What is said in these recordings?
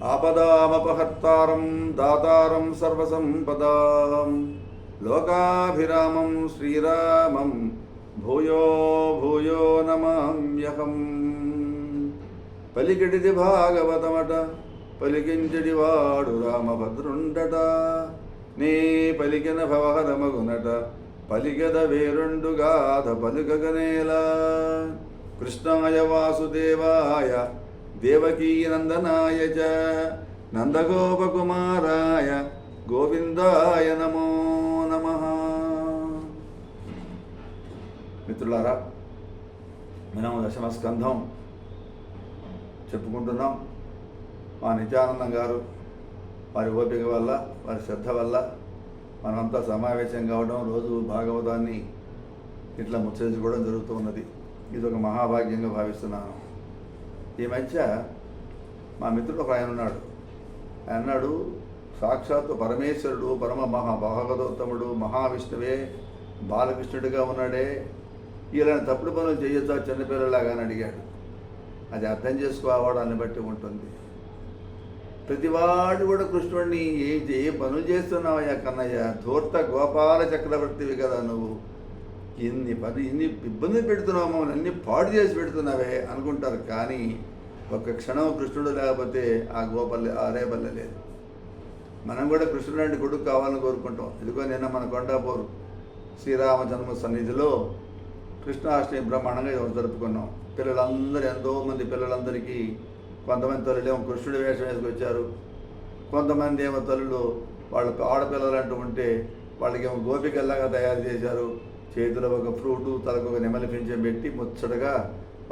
ఆపదామపహర్తారం దాతారం సర్వసంపదాం లోకాభిరామం శ్రీరామం భూయో భూయో నమామ్యహం పలికిడిది భాగవతమట పలికించడి వాడు రామభద్రుండట నీ పలికిన భవహరమగునట పలిగద వేరుండుగాధ పలుకగనేలా కృష్ణాయ వాసుదేవాయ దేవకీనందనాయ చ నందగోపకుమారాయ గోవిందాయ నమో నమ. మిత్రులారా మనం దశమస్కంధం చెప్పుకుంటున్నాం. మా నిత్యానందం గారు వారి ఓపిక వల్ల వారి శ్రద్ధ వల్ల మనమంతా సమావేశం కావడం రోజు భాగవతాన్ని ఇట్లా ముచ్చరించుకోవడం జరుగుతూ ఉన్నది. ఇది ఒక మహాభాగ్యంగా భావిస్తున్నాను. ఈ మధ్య మా మిత్రుడు ఒక ఆయన ఉన్నాడు. ఆయన అన్నాడు సాక్షాత్తు పరమేశ్వరుడు పరమ మహా భాగవతోత్తముడు మహావిష్ణువే బాలకృష్ణుడిగా ఉన్నాడే. ఇలాంటి తప్పుడు పనులు చేయొచ్చా చిన్నపిల్లలాగా అని అడిగాడు. అది అర్థం చేసుకోవడాన్ని బట్టి ఉంటుంది. ప్రతివాడు కూడా కృష్ణుడిని ఏ ఏ పనులు చేస్తున్నావయ్యా కన్నయ్య? ధూర్త గోపాల చక్రవర్తివి కదా నువ్వు. ఇన్ని పని ఇన్ని ఇబ్బంది పెడుతున్నావు మమ్మల్ని అన్ని పాడు చేసి పెడుతున్నావే అనుకుంటారు కానీ ఒక్క క్షణం కృష్ణుడు లేకపోతే ఆ గోపల్లె ఆ రేపల్లె లేదు. మనం కూడా కృష్ణుడు లాంటి కొడుకు కావాలని కోరుకుంటాం. ఇదిగో నిన్న మన కొండాపూర్ శ్రీరామ జన్మ సన్నిధిలో కృష్ణాష్టమి బ్రహ్మాండంగా జరుపుకున్నాం. పిల్లలందరూ ఎంతోమంది పిల్లలందరికీ కొంతమంది తల్లులేమో కృష్ణుడి వేషం వేసుకొచ్చారు కొంతమంది ఏమో తల్లులు వాళ్ళ ఆడపిల్లలు అంటూ ఉంటే వాళ్ళకేమో గోపికల్లాగా తయారు చేశారు. చేతిలో ఒక ఫ్రూటు తలకు ఒక నెమలి పింఛం పెట్టి ముచ్చటగా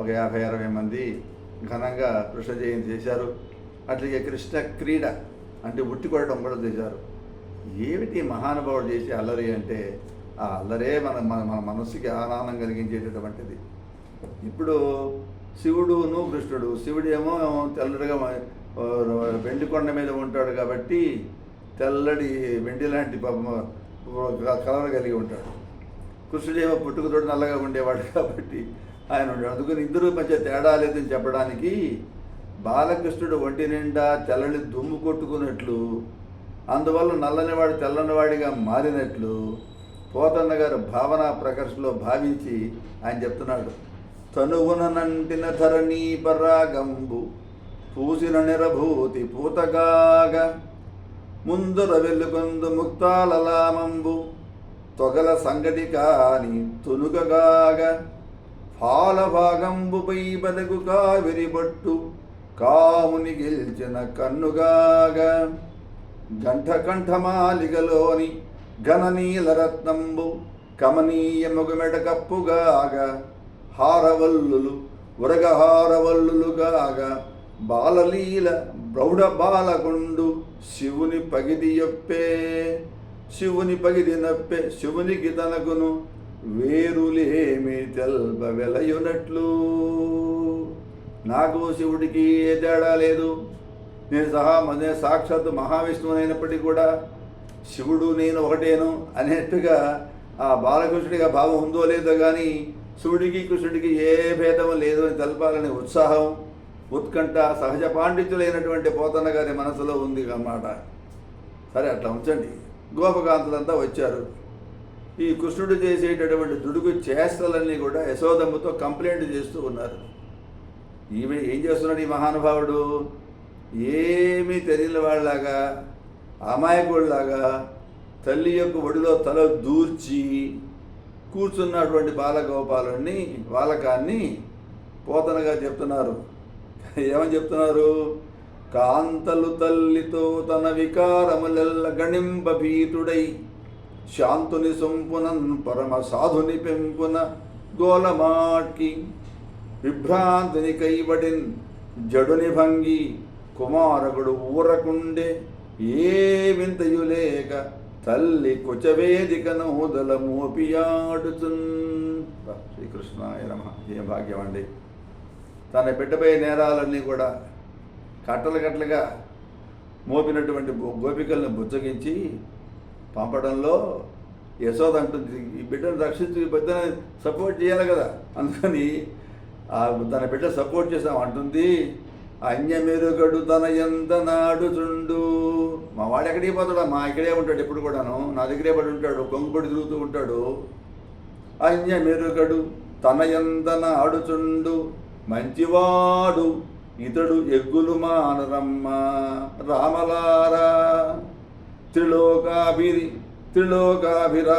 ఒక యాభై అరవై మంది ఘనంగా కృష్ణ జయంతి చేశారు. అట్లాగే కృష్ణ క్రీడ అంటే ఉట్టి కొట్టడం కూడా చేశారు. ఏమిటి మహానుభావుడు చేసే అల్లరి అంటే? ఆ అల్లరే మన మన మన మనస్సుకి ఆనందం కలిగించేటటువంటిది. ఇప్పుడు శివుడును కృష్ణుడు శివుడేమో తెల్లడిగా వెండి కొండ మీద ఉంటాడు కాబట్టి తెల్లడి వెండి లాంటి కలర్ కలిగి ఉంటాడు. కృష్ణుడు పుట్టుకతోడు నల్లగా ఉండేవాడు కాబట్టి ఆయన ఉండాడు అందుకని ఇద్దరు మధ్య తేడా లేదని చెప్పడానికి బాలకృష్ణుడు ఒంటి నిండా తెల్లని దుమ్ము కొట్టుకున్నట్లు అందువల్ల నల్లనివాడు తెల్లనివాడిగా మారినట్లు పోతన్న గారు భావన ప్రకర్షలో భావించి ఆయన చెప్తున్నాడు. తనువున నంటిన ధరణీ పరాగంబు పూసిన నిరభూతి పూతగాగ ముందు వెలుగొందు ముక్తాలలామంబు తొగల సంగతి కాని తునుగగాగ ఫాలభాగంబుపై బదగు కావిరి బట్టు కాముని గెలిచిన కన్నుగాగ. గంఠ ఘననీలరత్నంబు ఘననీల రత్నంబు కమనీయ మొగమెడ కప్పుగాగ హారవల్లులు ఉరగహారవల్లులుగాగ బాలలీల ప్రౌఢ బాలగుండు శివుని పగిది యొప్పే శివుని పగిలి నప్పే శివునికి తనకును వేరులేమి తెల్ప వెలయునట్లు. నాకు శివుడికి ఏ తేడా లేదు. నేను సహా మనే సాక్షాత్తు మహావిష్ణువునైనప్పటికీ కూడా శివుడు నేను ఒకటేను అనేట్టుగా ఆ బాలకృష్ణుడిగా భావం ఉందో లేదో కానీ శివుడికి కృష్ణుడికి ఏ భేదం లేదు అని తెలపాలనే ఉత్సాహం ఉత్కంఠ సహజ పాండిత్యులైనటువంటి పోతన్న గారి మనసులో ఉంది అన్నమాట. సరే అట్లా ఉంచండి. గోపకాంతులంతా వచ్చారు. ఈ కృష్ణుడు చేసేటటువంటి దుడుగు చేష్టలన్నీ కూడా యశోదమ్మతో కంప్లైంట్ చేస్తూ ఉన్నారు. ఈమె ఏం చేస్తున్నాడు ఈ మహానుభావుడు? ఏమీ తెలియని వాళ్ళలాగా అమాయకుడిలాగా తల్లి యొక్క ఒడిలో తల దూర్చి కూర్చున్నటువంటి బాలగోపాలుని బాలకాన్ని పోతనగా చెప్తున్నారు. ఏమని చెప్తున్నారు? కాంతలు తల్లితో తన వికారములెల్ల గణింబ భీతుడై శాంతుని సొంపునన్ పరమ సాధుని పెంపున గోలమాట్కి విభ్రాంతిని కైబడిన్ జడుని భంగి కుమారకుడు ఊరకుండే ఏ వింతయు లేక తల్లి కుచవేదిక నోదల మోపియాడుచున్. శ్రీకృష్ణాయ నమ. ఏ భాగ్యం అండి. తన బిడ్డపై నేరాలన్నీ కూడా కట్టలు కట్టలుగా మోపినటువంటి గోపికలను గోపికల్ని బుజ్జగించి పంపడంలో యశోద అంటుంది ఈ బిడ్డను రక్షించి ఈ బిడ్డని సపోర్ట్ చేయాలి కదా. అందుకని తన బిడ్డ సపోర్ట్ చేసాం అంటుంది అన్యమెరుగడు తన ఎంత నాడుచుండు. మా వాడు ఎక్కడికి పోతాడు? మా ఇక్కడే ఉంటాడు ఎప్పుడు కూడాను. నా దగ్గరే పడి ఉంటాడు కొంగుపడి తిరుగుతూ ఉంటాడు. అన్యమెరుగడు తన ఎంతన ఆడుచుండు మంచివాడు. ఇతడు ఎగ్గులు మానరమ్మ. రామలారా త్రిలోకాభిరి త్రిలోకాభిరామలాల.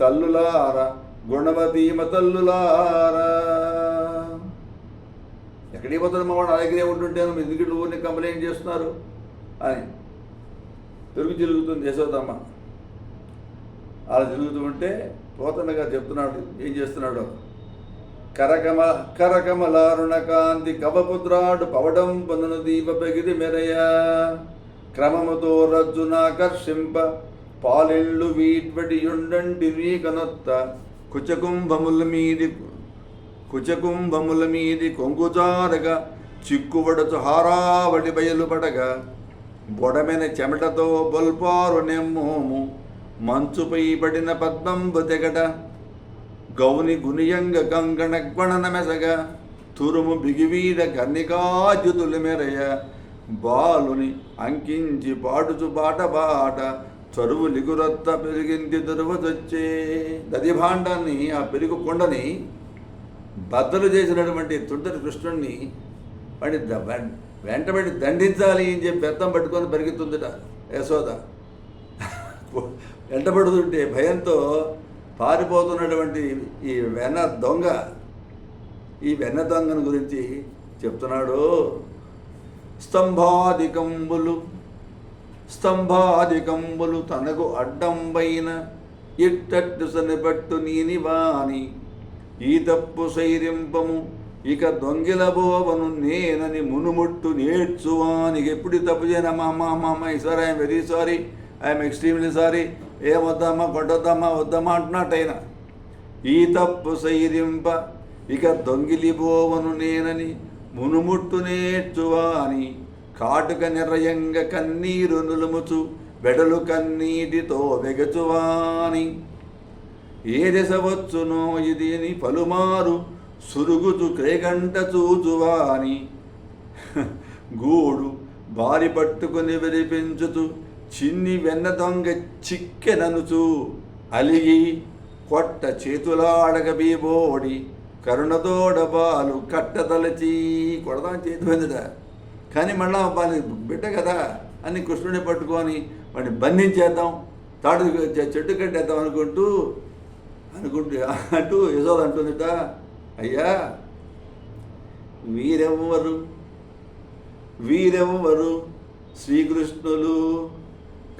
తల్లులార. గుణవతీమ తల్లులారా. ఎక్కడికి పోతాడు మా వాడు? దగ్గరే ఉంటుంటాను మీరు ఊరిని కంప్లైంట్ చేస్తున్నారు? అని. తిరుగు తిరుగుతుంది యశోదమ్మ. అలా తిరుగుతూ ఉంటే పోతన్నగా చెప్తున్నాడు. ఏం చేస్తున్నాడు? కరకమ కరకమలారుణ కాంతి కవపుత్రాడు పవడం దీప బగిది మెరయ. క్రమముతో రజ్జునాకర్షింప పాలెళ్ళు వీట్వటి యుండంటి కనొత్త కుచకుంభముల మీది కుచకుంభముల మీది కొంగుచారగా చిక్కుబడచు హారావడి బయలుపడగా. బొడమెన చెమటతో బొల్పారు నెమ్మోము మంచుపై పడిన పద్మంబు తెగట. గౌని గునియంగ గంగణ గణన మెసగ తురుము బిగివీడ గన్నికాజుతులు మెరయ బాలుని అంకించి పాడుచు బాట బాట చరువు లిగురత్త పెరిగింది దొరవదొచ్చే. దదిభాండాన్ని ఆ పెరుగు కొండని బద్దలు చేసినటువంటి తుంటరి కృష్ణుణ్ణి వాడి వెంటబడి దండించాలి అని చెప్పి పెత్తం పట్టుకొని పరిగెత్తుందిట యశోద. వెంటబడుతుంటే భయంతో పారిపోతున్నటువంటి ఈ వెన్న దొంగ ఈ వెన్న దొంగను గురించి చెప్తున్నాడు. స్తంభాదికంబులు స్తంభాధికంబులు తనకు అడ్డంబైన ఇట్టట్టు సనిపట్టు నీని వాని ఈ తప్పు శైరింపము ఇక దొంగిలబోవను నేనని మునుముట్టు నేర్చువానికి ఎప్పుడు తప్పు చేయను? అమ్మా అమ్మా అమ్మా అమ్మ sir I'm very sorry I'm extremely sorry. ఏమొద్దమ్మా కొట్టొద్దమ్మా వద్దమ్మా అంటున్నట్టయినా ఈ తప్పు సైరింప ఇక దొంగిలిపోవను నేనని మునుముట్టు నేర్చువా అని కాటుక నిర్రయంగ కన్నీరు నులుముచు వెడలు కన్నీటితో వెగచువాని ఏ దశ వచ్చునో ఇది అని పలుమారు సురుగుచు క్రేగంట చూచువాని గూడు బారి పట్టుకుని విరిపించుచు చిన్ని వెన్న దొంగ చిక్కెననుచు అలిగి కొట్ట చేతులాడగ బీబోడి కరుణతోడ బాలు కట్టదలచి కొడదాం చేతి వెందట కానీ మళ్ళా వాళ్ళు బిడ్డ కదా అని కృష్ణుడిని పట్టుకొని వాడిని బంధించేద్దాం తాడు చెట్టు కట్టేద్దాం అనుకుంటూ అనుకుంటూ అంటూ యశోద అంటుందిట అయ్యా వీరెవ్వరు? వీరెవ్వరు? శ్రీకృష్ణులు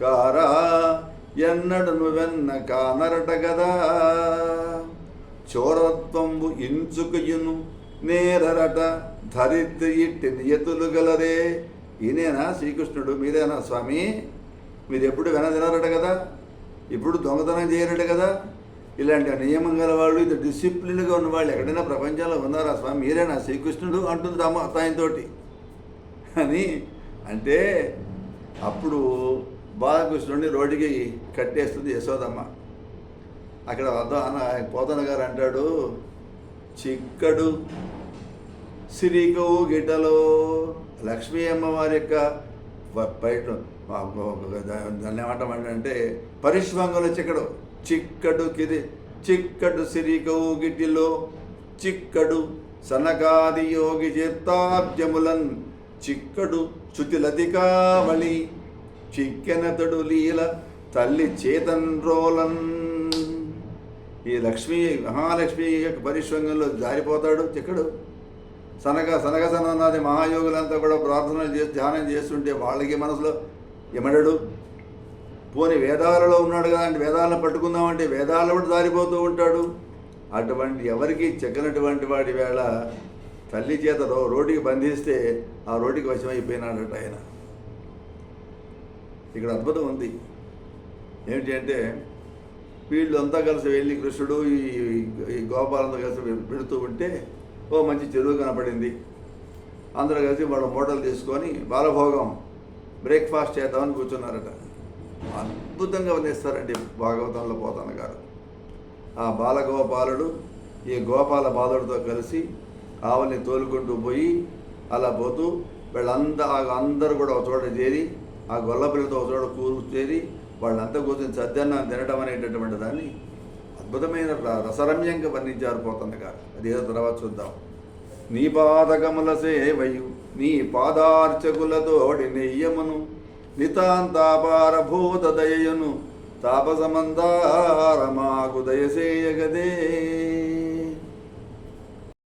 కారా ఎన్నడు వెన్న కానరట గదా. చోరత్వంబు ఇంచుకయును నేరరట ధరిత్రి ఇట్టి నియతులు గలరే ఈయనేనా శ్రీకృష్ణుడు? మీరేనా స్వామి? మీరు ఎప్పుడు వెనదినారట కదా ఇప్పుడు దొంగతనం చేయరట కదా ఇలాంటి నియమం గల వాళ్ళు ఇది డిసిప్లిన్గా ఉన్న వాళ్ళు ఎక్కడైనా ప్రపంచంలో ఉన్నారా స్వామి? మీరేనా శ్రీకృష్ణుడు? అంటుంది అమ్మ ఆయనతోటి అని అంటే అప్పుడు బాలకృష్ణుడిని రోడ్డుకి కట్టేస్తుంది యశోదమ్మ. అక్కడ వద్ద అన్న పోతన గారు అంటాడు చిక్కడు సిరికవు గిటలో లక్ష్మీ అమ్మవారి యొక్క బయట దాన్ని ఏమంటామంటే పరిశ్వంగంలో చిక్కడు. చిక్కడు కిరి చిక్కడు సిరికవు గిటిలో చిక్కడు సనకాది యోగి చిత్తాబ్జములన్ చిక్కడు శుతిలతికావళి చిక్కెనతడు లీల తల్లి చేతన్రోలన్ ఈ లక్ష్మి మహాలక్ష్మి యొక్క పరిశ్రమంలో జారిపోతాడు చిక్కడు. సనగ సనగ సననాది మహాయోగులంతా కూడా ప్రార్థనలు చేసి ధ్యానం చేస్తుంటే వాళ్ళకి మనసులో ఎమడడు. పోని వేదాలలో ఉన్నాడు కదా అంటే వేదాలను పట్టుకుందామంటే వేదాలను కూడా జారిపోతూ ఉంటాడు. అటువంటి ఎవరికి చెక్కనటువంటి వాడి వేళ తల్లి చేత రోడ్డుకి బంధిస్తే ఆ రోడ్డుకి వశమైపోయినాడట ఆయన. ఇక్కడ అద్భుతం ఉంది. ఏమిటి అంటే వీళ్ళంతా కలిసి వెళ్ళి కృష్ణుడు ఈ ఈ కలిసి పెడుతూ ఉంటే ఓ మంచి చెరువు కనపడింది. అందరూ కలిసి వాళ్ళ మోటలు తీసుకొని బాలభోగం బ్రేక్ఫాస్ట్ చేద్దామని కూర్చున్నారట. అద్భుతంగా వర్ణిస్తారండి భాగవతంలో పోతాన గారు. ఆ బాలగోపాలుడు ఈ గోపాల బాలుడితో కలిసి ఆవుల్ని తోలుకుంటూ పోయి అలా పోతూ వీళ్ళంతా అందరూ కూడా ఒక చోట చేరి ఆ గొల్లపిల్లతో ఒకచోట కూర్చేరి వాళ్ళంతా కూర్చొని సద్యాన్నం తినడం అనేటటువంటి దాన్ని అద్భుతమైన రసరమ్యంగా వర్ణించారు పోతన్న గారు అది ఏదో తర్వాత చూద్దాం. నీ పాదకముల సేవయు నీ పాదార్చకులతోడి నెయ్యమును నితాంతాపారభూత దయయును తాపసమందారమాకు దయసేయగదే.